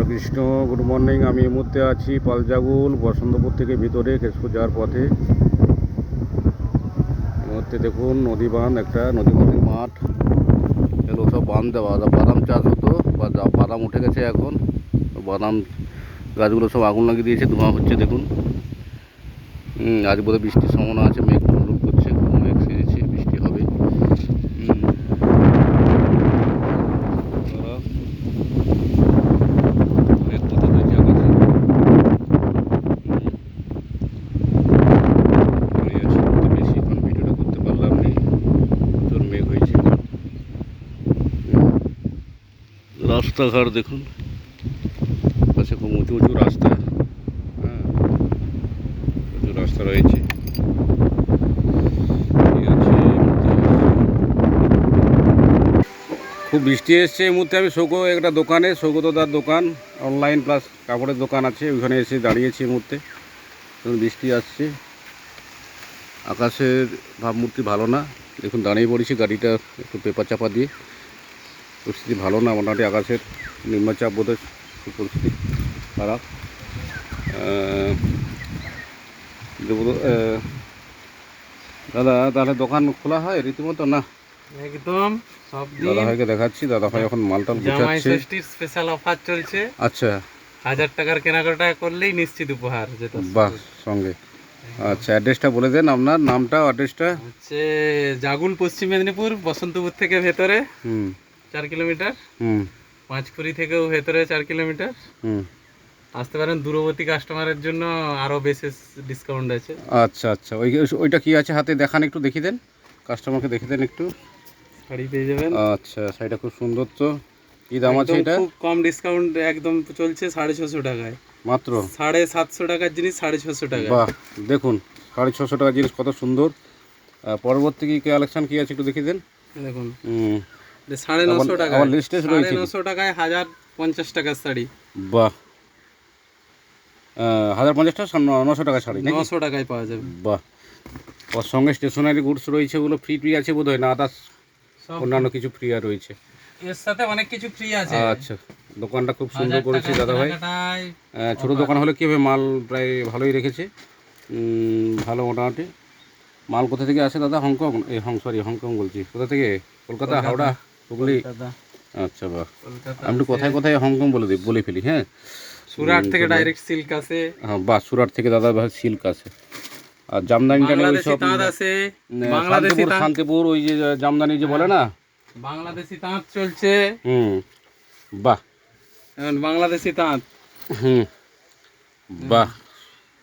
হরে Krishna good morning আমি এই মুহূর্তে আছি পালজাগুল, বসন্তপুর থেকে ভিতরে, কেশপুর যাওয়ার পথে। এই মুহূর্তে দেখুন, নদী বাঁধ, একটা নদী বাঁধের মাঠ। এগুলো সব বাঁধ দেওয়া, বাদাম চাষ হতো, বা বাদাম উঠে গেছে এখন। বাদাম গাছগুলো সব আগুন লাগিয়ে দিয়েছে, ধোঁয়া হচ্ছে, দেখুন। আজ বোধহয় বৃষ্টির সম্ভাবনা আছে, মেঘ রূপ করছে মেঘ সেরেছে বৃষ্টি হবে হুম। তারা মেঘ কোথা থেকে আকাশে দাঁড়িয়ে আছে তো বেশিক্ষণ ভিডিওটা করতে পারলাম না প্রচুর মেঘ হয়েছে হুম। রাস্তাঘাট দেখুন। পাশে খুব উঁচু উঁচু রাস্তা। হ্যাঁ উঁচু রাস্তা রয়েছে। খুব বৃষ্টি এসছে এই মুহূর্তে। আমি সৌগ একটা দোকানে সৌগতদার দোকান অনলাইন প্লাস কাপড়ের দোকান আছে। ওইখানে এসে দাঁড়িয়েছি এই মুহূর্তে। বৃষ্টি আসছে। আকাশের ভাবমূর্তি ভালো না। দেখুন, দাঁড়িয়ে পড়েছি গাড়িটা একটু পেপার চাপা দিয়ে। পরিস্থিতি ভালো না মোটামুটি আকাশের নিম্নচাপ বোধ পরিস্থিতি খারাপ। দাদা তাহলে দোকান খোলা হয় রীতিমতো না? একদম সব দাদা ভাইকে দেখাচ্ছি দাদা ভাই এখন মালটাল জামাই ষষ্ঠীর স্পেশাল অফার চলছে। আচ্ছা। হাজার টাকার কেনাকাটা করলেই নিশ্চিত উপহার যেটা বাহ সঙ্গে। আচ্ছা অ্যাড্রেসটা বলে দেন আপনার নামটা অ্যাড্রেসটা হচ্ছে জাগুল পশ্চিম মেদিনীপুর বসন্তপুর থেকে ভেতরে। হুম। চার কিলোমিটার। হুম। পাঁচপুরি থেকেও ভেতরে চার কিলোমিটার। হুম। আসতে পারেন দূরবর্তী কাস্টমারের জন্য আরও বিশেষ ডিসকাউন্ট আছে। আচ্ছা আচ্ছা। ওই ওইটা কি আছে হাতে? দেখান একটু দেখি দেন। কাস্টমারকে দেখে দেন একটু। শাড়ি পেয়ে যাবেন। আচ্ছা শাড়িটা খুব সুন্দর তো। কি দাম আছে এটা? খুব কম ডিসকাউন্ট একদম চলছে সাড়ে ছশো টাকায়। মাত্র? সাড়ে সাতশো টাকার জিনিস সাড়ে ছশো টাকায়। বাহ দেখুন সাড়ে ছশো টাকা জিনিস কত সুন্দর। পরবর্তী কি কালেকশন কি আছে একটু দেখি দেন। দেখুন। হুম, সাড়ে নশো টাকা রয়েছে। নশো টাকায় হাজার পঞ্চাশ টাকার শাড়ি। বাহ। হাজার পঞ্চাশ টাকা নশো টাকা শাড়ি নশো টাকায় পাওয়া যাবে। বাহ। ওর সঙ্গে স্টেশনারি গুডস রয়েছে ওগুলো ফ্রি ফ্রি আছে বোধ হয় না আদার্স অন্যান্য কিছু ফ্রি আর রয়েছে? এর সাথে অনেক কিছু ফ্রি আছে। আচ্ছা দোকানটা খুব সুন্দর করেছে দাদা ভাই ছোট দোকান হলে কি হবে? মাল প্রায় ভালোই রেখেছে। ভালো মোটামুটি। মাল কোথা থেকে আসে দাদা? হংকং? এই হং সরি হংকং বলছি। কোথা থেকে? কলকাতা। হাওড়া? হুগলি? কলকাতা। আচ্ছা বাহ। কলকাতা আমি একটু কোথায় কোথায় হংকং বলে দিই বলে ফেলি হ্যাঁ? সুরাট থেকে ডাইরেক্ট সিল্ক আছে। হ্যাঁ বাহ সুরাট থেকে দাদা ভাই সিল্ক আছে। আর জামদানিটা নিয়ে ওই বাংলাদেশি সব তাঁত আছে। উম, বাংলাদেশি শান্তিপুর তাঁত। শান্তিপুর ওই যে জামদানি যে বলে না? বাংলাদেশি তাঁত চলছে। হুম বাহ। এখন বাংলাদেশি তাঁত। হুম বাহ।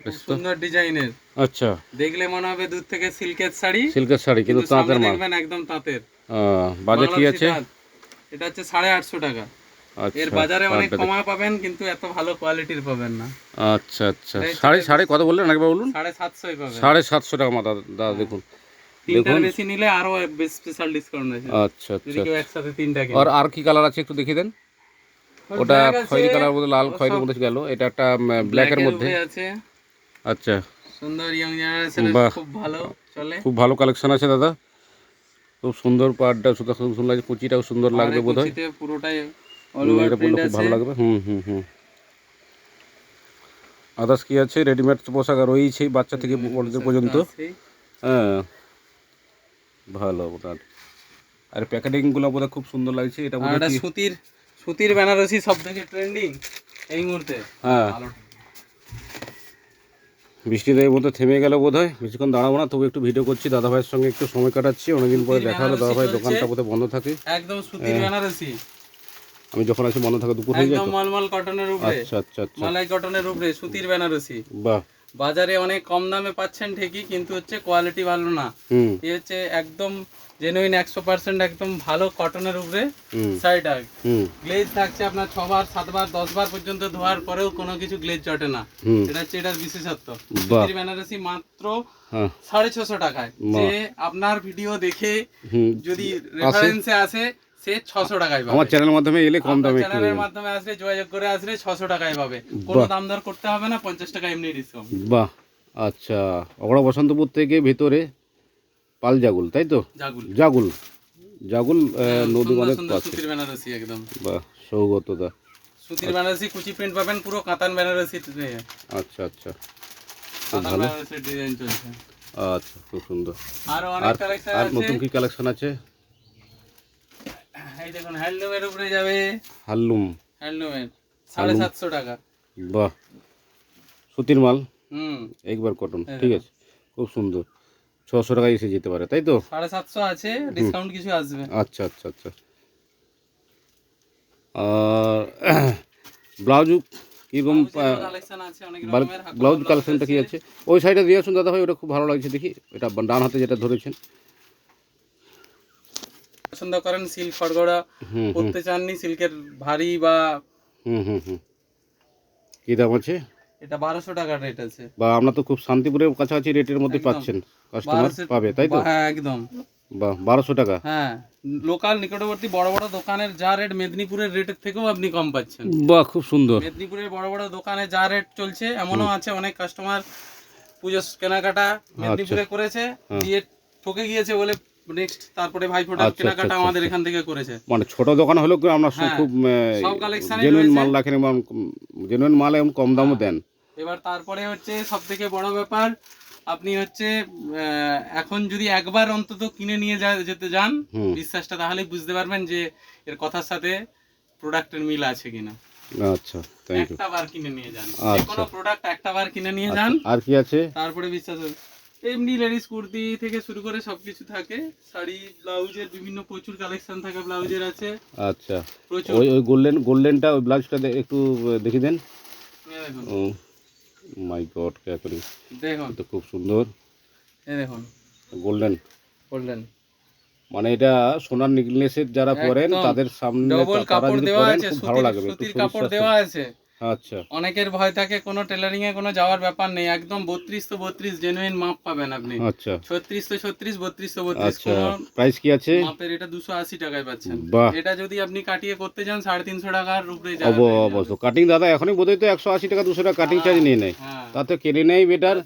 খুব সুন্দর ডিজাইনের। আচ্ছা। দেখলে মনে হবে দূর থেকে সিল্কের শাড়ি। সিল্কের শাড়ি কিন্তু কিন্তু সামনে তাঁতের মাল। দেখবেন একদম তাঁতের। বাজার কি আছে? এটা হচ্ছে সাড়ে আটশো টাকা। আচ্ছা এর বাজারে অনেক কমা পাবেন কিন্তু এত ভালো কোয়ালিটির পাবেন না। আচ্ছা আচ্ছা। সাড়ে সাড়ে কত বললেন? একবার বলুন। সাড়ে সাতশোই পাবেন। সাড়ে সাতশো টাকা মাথা দাদা দেখুন। তিনটার বেশি নিলে আরও স্পেশাল ডিসকাউন্ট আছে। আচ্ছা আচ্ছা। কেউ একসাথে তিনটা আর আর কি কালার আছে একটু দেখিয়ে দেন? ওটা খয়েরি কালার মধ্যে লাল খয়েরির মধ্যে গেল। এটা একটা ব্ল্যাকের মধ্যে। আছে। আচ্ছা। সুন্দর ইয়ং জেনারেশন। খুব ভালো চলে। খুব ভালো কালেকশন আছে দাদা। খুব সুন্দর পাড়টা সুন্দর খুব সুন্দর লাগছে কুচিটাও সুন্দর লাগবে বোধ হয় পুরোটাই অল ওভার প্রিন্ট পরলে খুব ভালো লাগবে। হুম হুম হুম। আদার্স কি আছে? রেডিমেড পোশাক আর রয়েছেই বাচ্চা থেকে বড়দের পর্যন্ত। হ্যাঁ। ভালো মোটামুটি আর প্যাকেটিংগুলো বোধ খুব সুন্দর লাগছে। এটা সুতির সুতির বেনারসি সব থেকে ট্রেন্ডিং এই মুহূর্তে। হ্যাঁ। ভালো বৃষ্টিতে এই মধ্যে থেমে গেল বোধ হয় বেশিক্ষণ দাঁড়াবো না তবু একটু ভিডিও করছি। দাদা ভাইয়ের সঙ্গে একটু সময় কাটাচ্ছি। অনেকদিন পরে দেখা হলো দাদা ভাই দোকানটা বোধহয় বন্ধ থাকে। একদম সুতির হ্যাঁ। বেনারসি। আমি যখন আসি বন্ধ থাকে দুপুর হয়ে যায় একদম মলমল কটনের উপরে। আচ্ছা আচ্ছা আচ্ছা। মালাই কটনের উপরে সুতির বেনারসি। বাহ। বাজারে অনেক কম দামে পাচ্ছেন ঠিকই কিন্তু হচ্ছে কোয়ালিটি ভালো না। এই হচ্ছে একদম জেনুইন একশো পার্সেন্ট একদম ভালো কটনের উপরে হুম। শাড়িটা গ্লেজ থাকছে আপনার ছবার সাতবার দশবার পর্যন্ত ধোয়ার পরেও কোনো কিছু গ্লেজ চটে না। এটা হচ্ছে এটার বিশেষত্ব। বেনারসি মাত্র হ্যাঁ। সাড়ে ছশো টাকায়। যে আপনার ভিডিও দেখে যদি রেফারেন্সে আসে সে ছশো টাকায় পাবে। আমার চ্যানেলের মাধ্যমে এলে কম দামে চ্যানেলের মাধ্যমে আসলে যোগাযোগ করে আসলে ছশো টাকায় পাবে। কোনো দাম দর করতে হবে না পঞ্চাশ টাকা এমনি ডিসকাউন্ট বাহ। আচ্ছা। ওরা বসন্তপুর থেকে ভেতরে পালজাগুল তাই তো? জাগুল। জাগুল। জাগুল নদী সুন্দর পাশে। সুতির বেনারসি একদম। বাহ সৌগতদা। সুতির বেনারসি কুচি প্রিন্ট পাবেন পুরো কাতান বেনারসি আচ্ছা আচ্ছা। কাতান বেনারসি ডিজাইন চলছে। আচ্ছা খুব সুন্দর। আরও আর অনেক কালেকশন আর নতুন কি কালেকশন আছে? এই দেখুন হ্যান্ডলুমের উপরে যাবে। হাল্লুম। হ্যান্ডলুমের সাড়ে সাতশো টাকা। বাহ। সুতির মাল? হুম। একবার কটন ঠিক আছে। খুব সুন্দর। ছশো টাকায় এসে যেতে পারে তাই তো? সাড়ে সাতশো আছে ডিসকাউন্ট কিছু আসবে। আচ্ছা আচ্ছা আচ্ছা। আর ব্লাউজ হাকু ব্লাউজ কালেকশনটা কি আছে। ওই সাইডে দিয়ে আসুন দাদা ভাই ওটা খুব ভালো লাগছে দেখি। এটা ডান হাতে যেটা ধরেছেন। পছন্দ করেন সিল্ক খড়গড়া পরতে চাননি সিল্কের ভারী বা হুম হুম হুম। কী দাম আছে? এটা বারোশো টাকার রেট আছে। বা আমরা তো খুব শান্তিপুরের কাছাকাছি রেটের মধ্যে পাচ্ছেন কাস্টমার পাবে তাই তো? হ্যাঁ একদম। বা বারোশো টাকা। হ্যাঁ লোকাল নিকটবর্তী বড় বড় দোকানের যা রেট মেদিনীপুরের রেটের থেকেও আপনি কম পাচ্ছেন। বাহ খুব সুন্দর। মেদিনীপুরের বড় বড় দোকানে যা রেট চলছে এমনও আছে অনেক কাস্টমার পুজো কেনাকাটা মেদিনীপুরে করেছে দিয়ে ঠকে গিয়েছে বলে নেক্সট তারপরে ভাইফোঁটার আচ্ছা, কেনাকাটা আচ্ছা, আমাদের এখান থেকে করেছে। মানে ছোট দোকান হলেও আপনার হ্যাঁ, খুব জেনুইন মাল রাখেন এবং জেনুইন মাল এবং কম দামও দেন। এবার তারপরে হচ্ছে সব থেকে বড় ব্যাপার আপনি হচ্ছে এখন যদি একবার অন্তত কিনে নিয়ে যেতে যান বিশ্বাসটা তাহলে বুঝতে পারবেন যে এর কথার সাথে প্রোডাক্টের মিল আছে কিনা। আচ্ছা থ্যাংক ইউ একটা বার কিনে নিয়ে যান। যে আচ্ছা। কোনো প্রোডাক্ট একটা বার কিনে নিয়ে যান। আর কি আছে? তারপরে বিশ্বাস এমনি লেডিস কুর্তি থেকে শুরু করে সবকিছু থাকে। শাড়ি ব্লাউজের বিভিন্ন প্রচুর কালেকশন থাকে ব্লাউজের আছে। আচ্ছা। ওই ওই গোল্ডেন গোল্ডেনটা ওই ব্লাউজটা একটু দেখিয়ে দেন। এই দেখুন। মাই গড কে করি? দেখুন। তো খুব সুন্দর। এই দেখুন। গোল্ডেন গোল্ডেন মানে এটা সোনার নেকলেসের যারা পরেন তাদের সামনে ডবল তারা কাপড় যদি দেওয়া পরেন আছে খুব ভালো লাগবে সুতির কাপড় দেওয়া আছে। আচ্ছা। অনেকের ভয় থাকে কোনো টেলারিং এ কোনো যাওয়ার ব্যাপার নেই একদম বত্রিশ তো বত্রিশ জেনুইন মাপ পাবেন আপনি। আচ্ছা। ছত্রিশ তো ছত্রিশ বত্রিশ তো বত্রিশ আচ্ছা প্রাইস কি আছে? মাপের এটা দুশো আশি টাকায় পাচ্ছেন। এটা যদি আপনি কাটিয়ে করতে যান সাড়ে তিনশো টাকার উপরে যাবে অবশ্য। কাটিং দাদা এখনই বোধহয় তো একশো আশি টাকা দুশো টাকা কাটিং চার্জ নিয়ে নেয়। হ্যাঁ তাতে কেটে নেই বেটার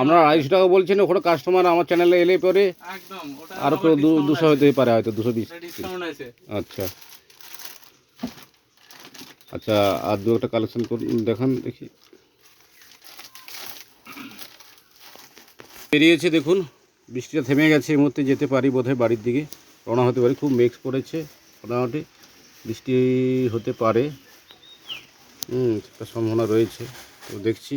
আমরা আড়াইশো টাকা বলছেন ওখানে কাস্টমার আমার চ্যানেলে এলে পরে একদম আরও তো দুশো হতে পারে হয়তো দুশো বিশ। আচ্ছা। আচ্ছা আর দু একটা কালেকশন করুন দেখান দেখি। বেরিয়েছে দেখুন বৃষ্টিটা থেমে গেছে এই মুহূর্তে যেতে পারি বোধহয় বাড়ির দিকে। রওনা হতে পারি খুব মেক্স পড়েছে মোটামুটি বৃষ্টি হতে পারে। হুম একটা সম্ভাবনা রয়েছে তো দেখছি।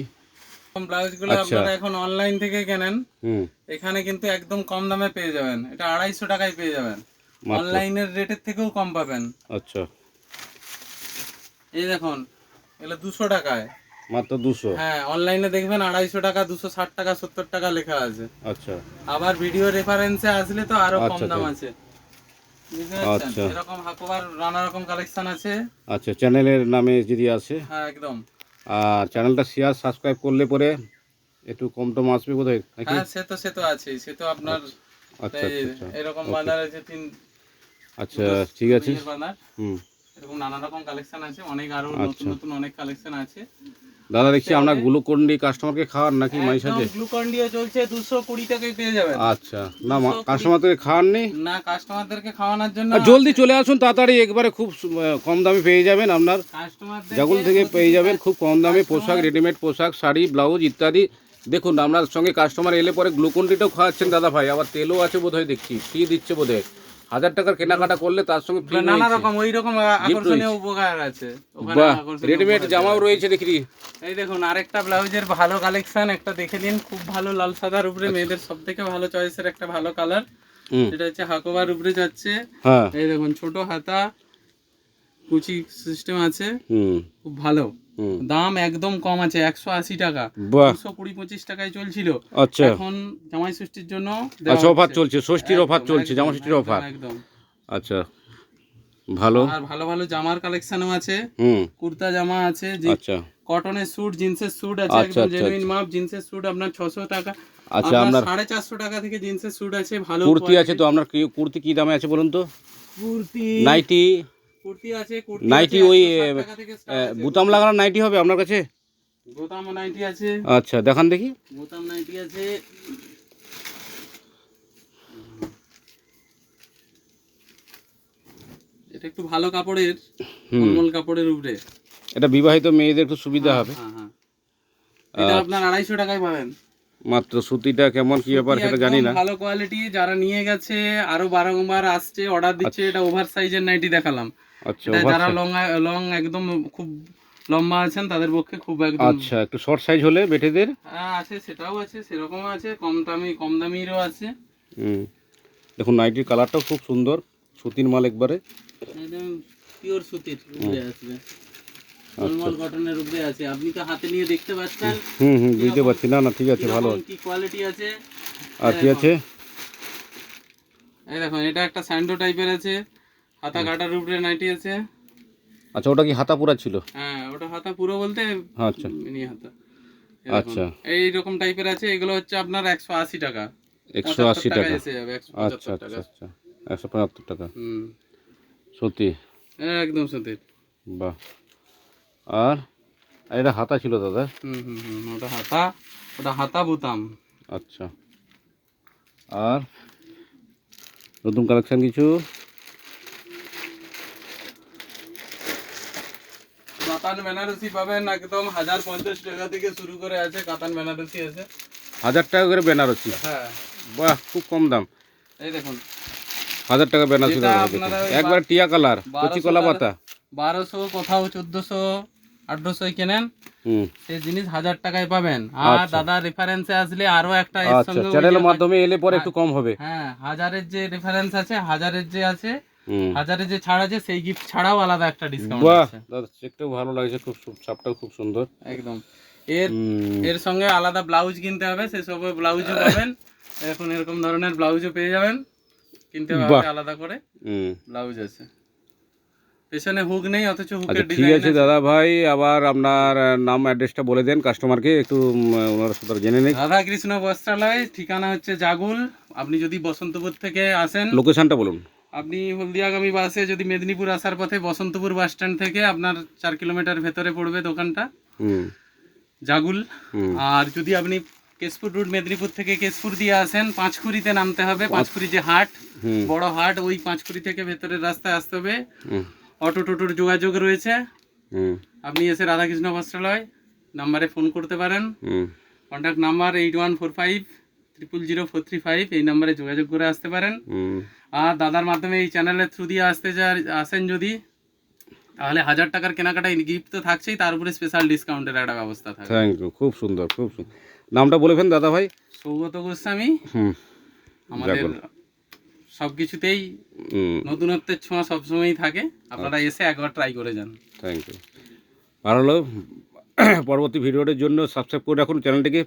ব্লাউজগুলো আচ্ছা। আপনারা এখন অনলাইন থেকে কেনেন হুম। এখানে কিন্তু একদম কম দামে পেয়ে যাবেন। এটা আড়াইশো টাকায় পেয়ে যাবেন। অনলাইনের রেটের থেকেও কম পাবেন। আচ্ছা। এই দেখুন এগুলো দুশো টাকায়। মাত্র দুশো? হ্যাঁ অনলাইনে দেখবেন আড়াইশো টাকা দুশো ষাট টাকা সত্তর টাকা লেখা আছে। আচ্ছা। আবার ভিডিও রেফারেন্সে আসলে তো আরও কম আচ্ছা, দাম আচ্ছা। আছে। আচ্ছা। এরকম হাকোবার নানা রকম কালেকশন আছে। আচ্ছা চ্যানেলের নামে যদি আসে। হ্যাঁ একদম। আর চ্যানেলটা শেয়ার সাবস্ক্রাইব করলে পরে একটু কম টম আসবে বোধ হয় সে তো সে তো আছেই। সে তো আপনার আচ্ছা এরকম বানার আছে তিন আচ্ছা ঠিক আছে। হুম। এরকম নানা রকম কালেকশন আছে অনেক আরও আচ্ছা। নতুন নতুন অনেক কালেকশন আছে। দাদা দেখছি আমরা গ্লুকোন ডি কাস্টমারকে খাওয়ান নাকি মাঝে সাথে গ্লুকন ডিও চলছে দুশো কুড়ি টাকায় পেয়ে যাবেন। আচ্ছা। না কাস্টমার থেকে খাওয়ান নেই না কাস্টমারদেরকে খাওয়ানোর জন্য জলদি চলে আসুন তাড়াতাড়ি একবারে খুব কম দামে পেয়ে যাবেন আপনার। কাস্টমারদের জাগুল থেকে পেয়ে যাবেন খুব কম দামে পোশাক রেডিমেড পোশাক শাড়ি ব্লাউজ ইত্যাদি। দেখুন আপনার সঙ্গে কাস্টমার এলে পরে গ্লুকোন ডিটাও খাওয়াচ্ছেন দাদা ভাই আবার তেলও আছে বোধহয় দেখছি ফ্রি দিচ্ছে বোধহয়। হাজার টাকার কেনাকাটা করলে তার সঙ্গে ফ্রি নানা রকম ওই রকম আকর্ষণীয় উপকার আছে। ওখানে রেডিমেড জামাও রয়েছে দেখি। এই দেখুন আরেকটা ব্লাউজের ভালো কালেকশন একটা দেখে নিন। খুব ভালো লাল সাদার উপরে মেয়েদের সব থেকে ভালো চয়েসের একটা ভালো কালার এটা হচ্ছে হাকোবার উপরে যাচ্ছে। হ্যাঁ। এই দেখুন ছোট হাতা কুচি সিস্টেম আছে। খুব ভালো। দাম একদম কম আছে একশো আশি টাকা। দুশো কুড়ি পঁচিশ টাকায় চলছিল। আচ্ছা। এখন জামাই ষষ্ঠীর জন্য আচ্ছা অফার চলছে ষষ্ঠীর অফার চলছে একদম, জামা ষষ্ঠীর অফার একদম। আচ্ছা ভালো। আর ভালো ভালো জামার কালেকশনও আছে। কুর্তা জামা আছে আচ্ছা। কটনের স্যুট জিন্সের স্যুট আছে আচ্ছা, একদম আচ্ছা, জেনুইন মাপ জিন্সের স্যুট আপনার ছশো টাকা। আচ্ছা আপনার আপনার সাড়ে চারশো টাকা থেকে জিন্সের স্যুট আছে ভালো কুর্তি আছে তো আপনার কুর্তি কি দামে আছে বলুন তো? কুর্তি নাইটি কুর্তি আছে কুর্তি নাইটি ওই 160 টাকা থেকে start আহ, আছে। বুতাম লাগানো নাইটি হবে আপনার কাছে? বোতাম নাইটি আছে। আচ্ছা দেখান দেখি। বোতাম নাইটি আছে। এটা একটু ভালো কাপড়ের মলমল কাপড়ের উপরে। এটা বিবাহিত মেয়েদের একটু সুবিধা হবে। হ্যাঁ হ্যাঁ। এটা আপনার আড়াইশো টাকায় পাবেন। মাত্র সুতিটা কেমন কি ব্যাপার সেটা জানি না। ভালো কোয়ালিটি যারা নিয়ে গেছে আরও বারংবার আসছে অর্ডার দিচ্ছে এটা ওভার সাইজের নাইটি দেখালাম। আচ্ছা যারা লং লং একদম খুব লম্বা আছেন তাদের পক্ষে খুব একদম আচ্ছা একটু শর্ট সাইজ হলে বেটেদের? হ্যাঁ, আছে সেটাও আছে সেরকম আছে কম দামি কম দামিরও আছে। হুম। দেখুন নাইটির কালারটাও খুব সুন্দর সুতির মাল একবারে। একদম পিওর সুতির উপরে আসবে আচ্ছা। নরমাল কটনের উপরে আছে। আপনি তো হাতে নিয়ে দেখতে পাচ্ছেন। হুম হুম বুঝতে পারছি। না না ঠিক আছে ভালো। কি কোয়ালিটি আছে? আর কি আছে? এই দেখুন এটা একটা স্যান্ডো টাইপের আছে। হাতা কাটার উপরে নাইটি আছে। আচ্ছা ওটা কি হাতা পুরা ছিল? হ্যাঁ ওটা হাতা পুরো বলতে আচ্ছা। মিনি হাতা। আচ্ছা। এই রকম টাইপের আছে এগুলো হচ্ছে আপনার একশো আশি টাকা। একশো আশি টাকা। এসে যাবে একশো আচ্ছা পঁচাত্তর আচ্ছা আচ্ছা। একশো পঁচাত্তর টাকা। হুম। সত্যি? একদম সুতির বাহ। আর আর এটা হাতা ছিল দাদা? হুম হুম হুম ওটা হাতা ওটা হাতা বুতাম। আচ্ছা। আর নতুন কালেকশন কিছু? কাতান বেনারসি পাবেন একদম হাজার পঞ্চাশ টাকা থেকে শুরু করে আছে কাতান বেনারসি আছে। হাজার টাকা করে বেনারসি? হ্যাঁ। বাহ খুব কম দাম। এই দেখুন। হাজার টাকা বেনারসি একবার টিয়া কালার কচি কলা পাতা। বারোশো কোথাও চোদ্দশো আঠারোশো কেনেন। হুম। সেই জিনিস হাজার টাকায় পাবেন। আর আচ্ছা। দাদা রেফারেন্সে আসলে আরও একটা এর আচ্ছা চ্যানেলের মাধ্যমে এলে পরে একটু কম হবে। হ্যাঁ হাজারের যে রেফারেন্স আছে হাজারের যে আছে হুম। হাজারের যে ছাড় আছে সেই গিফট ছাড়াও আলাদা একটা ডিসকাউন্ট বাহ! আছে। দাদা চেকটাও ভালো লাগছে খুব ছাপটাও খুব সুন্দর। একদম। এর এর সঙ্গে আলাদা ব্লাউজ কিনতে হবে সেই সব ব্লাউজও পাবেন। এখন এরকম ধরনের ব্লাউজও পেয়ে যাবেন। কিনতে হবে আলাদা করে। ব্লাউজ আছে। পেছনে হুক নেই অথচ আচ্ছা হুকের ঠিক আছে দাদা ভাই আবার আপনার নাম অ্যাড্রেসটা বলে দেন কাস্টমারকে একটু ওনারা সাথে জেনে নেই রাধা কৃষ্ণ বস্ত্রালয় ঠিকানা হচ্ছে জাগুল। আপনি যদি বসন্তপুর থেকে আসেন লোকেশনটা বলুন। আপনি হলদিয়াগামী বাসে যদি মেদিনীপুর আসার পথে বসন্তপুর বাস স্ট্যান্ড থেকে আপনার চার কিলোমিটার ভেতরে পড়বে দোকানটা। হুম। জাগুল। আর যদি আপনি কেশপুর রুট মেদিনীপুর থেকে কেশপুর দিয়ে আসেন পাঁচকুড়িতে নামতে হবে। পাঁচকুড়ি যে হাট বড় হাট ওই পাঁচকুড়ি থেকে ভেতরের রাস্তায় আসতে হবে। অটো টোটোর যোগাযোগ রয়েছে। আপনি এসে রাধাকৃষ্ণ বস্ত্রালয় নাম্বারে ফোন করতে পারেন। Contact number eight one four five triple zero four three five এই নাম্বারে যোগাযোগ করে আসতে পারেন। আর দাদার মাধ্যমে এই চ্যানেলের থ্রু দিয়ে আসতে যা আসেন যদি তাহলে হাজার টাকার কেনাকাটায় গিফট তো থাকছেই তার উপরে স্পেশাল ডিসকাউন্টের একটা ব্যবস্থা থাকে থ্যাংক ইউ খুব সুন্দর খুব সুন্দর নামটা বলে ফেন দাদা ভাই সৌগত গোস্বামী হুম আমাদের। সব কিছুতেই নতুনত্বের ছোঁয়া সবসময়ই থাকে আপনারা এসে একবার ট্রাই করে যান। থ্যাংক ইউ ভালো হলো পরবর্তী ভিডিওটার জন্য সাবস্ক্রাইব করে রাখুন চ্যানেলটিকে।